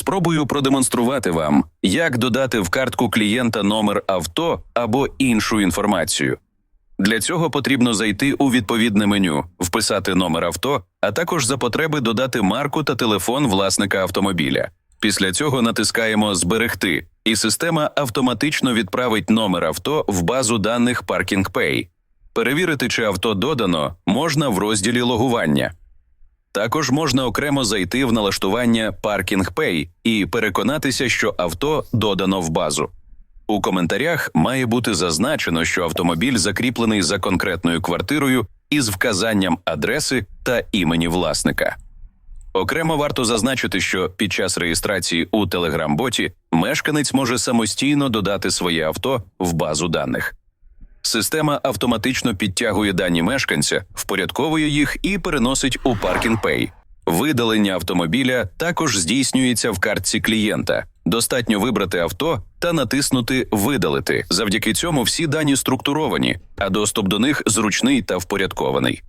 Спробую продемонструвати вам, як додати в картку клієнта номер авто або іншу інформацію. Для цього потрібно зайти у відповідне меню, вписати номер авто, а також за потреби додати марку та телефон власника автомобіля. Після цього натискаємо Зберегти, і система автоматично відправить номер авто в базу даних Parking Pay. Перевірити, чи авто додано, можна в розділі логування. Також можна окремо зайти в налаштування Parking Pay і переконатися, що авто додано в базу. У коментарях має бути зазначено, що автомобіль закріплений за конкретною квартирою із вказанням адреси та імені власника. Окремо варто зазначити, що під час реєстрації у Telegram-боті мешканець може самостійно додати своє авто в базу даних. Система автоматично підтягує дані мешканця, впорядковує їх і переносить у Parking Pay. Видалення автомобіля також здійснюється в картці клієнта. Достатньо вибрати авто та натиснути Видалити. Завдяки цьому всі дані структуровані, а доступ до них зручний та впорядкований.